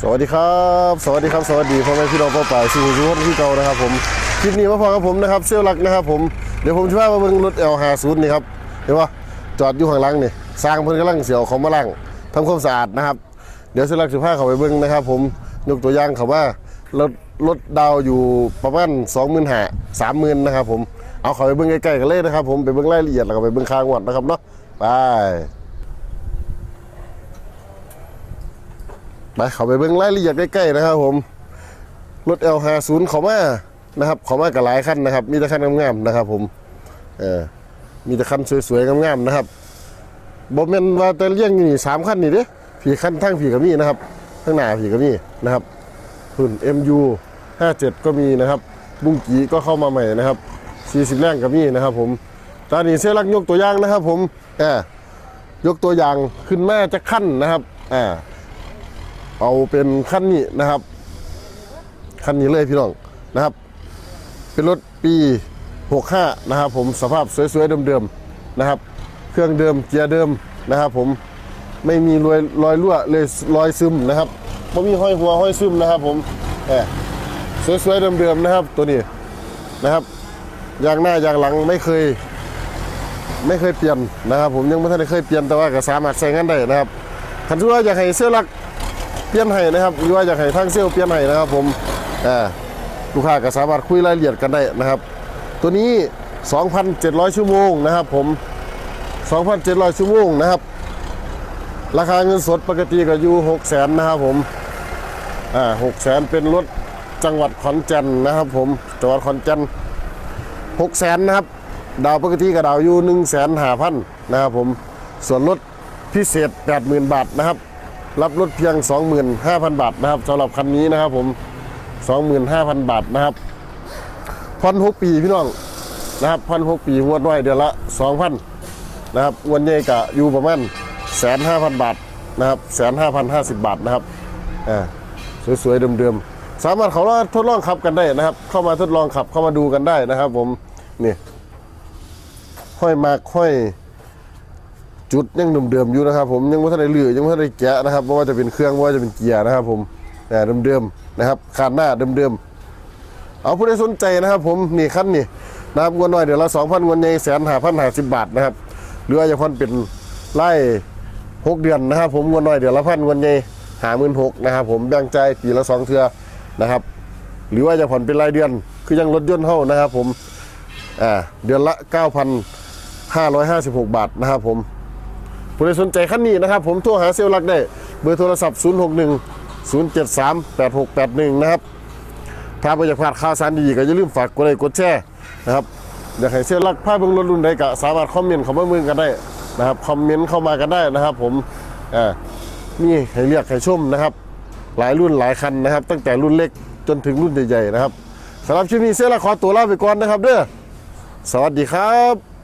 สวัสดีครับ สวัสดีครับ สวัสดีพ่อแม่พี่น้องพ่อป่ายสู่ทุกคนที่เก่านะครับผมคลิปนี้มาพอกับผมนะครับเซลลลักนะครับผมเดี๋ยวผมจะพามาเบิ่งรถ L50 นี่ครับเห็นปะจอดอยู่ข้างหลังนี่สร้างเพิ่นกำลังเสียวเขามาล่างทำความสะอาดนะครับ เดี๋ยวเซลลลักสิพาเขาไปเบิ่งนะครับ ผมยกตัวอย่างเขาว่ารถรถดาวอยู่ประมาณ25,000 30,000นะครับผมเอาเขาไปเบิ่งใกล้ๆกันเลยนะครับ ผมไปเบิ่งรายละเอียดแล้วก็ไปเบิ่งค่างวดนะครับเนาะไป ไปเขาไปเบิ่งรายละเอียดใกล้ๆนะครับผมรถ L50 เขามานะครับเขามากับหลายคันนะครับ มีแต่คันงามๆนะครับผมเออมีแต่คันสวยๆงามๆนะครับบ่แม่นว่าแต่เลี้ยงอยู่นี่สามคันนี่เด้ผีคันทั้งผีกับมีนะครับทั้งหน้าผีกับมีนะครับหุ่น MU 57 ก็มีนะครับ บุ้งกีก็เข้ามาใหม่นะครับ40แรงกับมีนะครับ ผมตอนนี้เสียรักยกตัวอย่างนะครับ ผมเออยกตัวอย่างขึ้นแม่จะขั้นนะครับอ่า เอาเป็นคันนี้นะครับคันนี้เลยพี่น้องนะครับ เป็นรถปี 65 นะครับ ผมสภาพสวยๆเดิมๆนะครับ เครื่องเดิมเกียร์เดิมนะครับ ผมไม่มีรอยรอยรั่วเลยรอยซึมนะครับไม่มีห้อยหัวห้อยซึมนะครับ ผมแหมสวยๆเดิมๆนะครับ ตัวนี้นะครับยางหน้ายางหลังไม่เคย ไม่เคยเปลี่ยนนะครับ ผมยังไม่ทันได้เคยเปลี่ยนแต่ว่าก็สามารถใช้งานได้นะครับคันที่ว่าอยากให้เสื้อลัก เปลี่ยนให้นะครับหรือว่าอยากให้ทางเซลเปลี่ยนให้นะครับผมอ่าลูกค้าก็สามารถคุยรายละเอียดกันได้นะครับ ตัวนี้ 2,700 ชั่วโมงนะครับผม 2,700 ชั่วโมงนะครับ ราคาเงินสดปกติก็อยู่600,000นะครับผมอ่า600,000เป็นรถจังหวัดขอนแก่นนะครับผมจังหวัดขอนแก่น600,000นะครับ ดาวปกติก็ดาวอยู่1,500,000นะครับผมส่วนรถพิเศษ80,000บาทนะครับ รับรถเพียง 25,000 บาทนะครับสำหรับคันนี้นะครับผม 25,000 บาทนะครับผ่อน6ปีพี่น้องนะครับผ่อน6ปีงวดน้อยเดือนละ 2,000นะครับงวดใหญ่กะอยู่ประมาณ1,500,000บาทนะครับ1,550บาทนะครับอ่าสวยๆเดิมๆ สามารถเขาว่าทดลองขับกันได้นะครับ เข้ามาทดลองขับเข้ามาดูกันได้นะครับ ผมนี่ห้อยมากห้อย จุดยังเดิมๆอยู่นะครับ ผมยังไม่ทันได้เลือยังไม่ทันได้แกะนะครับเพราะว่าจะเป็นเครื่องว่าจะเป็นเกียร์นะครับ ผมแต่เดิมๆนะครับขาดหน้าเดิมๆเอาผู้ใดสนใจนะครับ ผมนี่ขั้นนี่นะครับเงินน้อยเดี๋ยวละสองพันเงินใหญ่แสนหาพันหาสิบบาทนะครับหรือว่าจะพันเป็นไล่หกเดือนนะครับ ผมเงินน้อยเดี๋ยวละพันเงินใหญ่หาหมื่นหกนะครับ ผมแบ่งใจปีละสองเทือนะครับ หรือว่าจะผ่อนเป็นรายเดือน คือยังรถยนต์เท่านะครับ ผมอ่าเดือนละเก้าพันห้าร้อยห้าสิบหกบาทนะครับผม ผู้ใดสนใจขั้นนี้นะครับ ผมโทรหาเซลล์ลักได้ เบอร์โทรศัพท์ 061 073 8681 นะครับ ถ้าไม่อยากพลาดข่าวสารดีๆก็อย่าลืมฝากกดไลค์กดแชร์นะครับ อยากให้เซลล์ลักพาเบิ่งรถรุ่นใดก็สามารถคอมเมนต์เข้ามาเมืองกันได้นะครับคอมเมนต์เข้ามากันได้นะครับ ผมอ่ามีให้เรียกให้ชมนะครับ หลายรุ่นหลายคันนะครับ ตั้งแต่รุ่นเล็กจนถึงรุ่นใหญ่ๆนะครับสำหรับคลิปนี้เซลล์ลักขอตัวลาไปก่อนนะครับเด้อสวัสดีครับ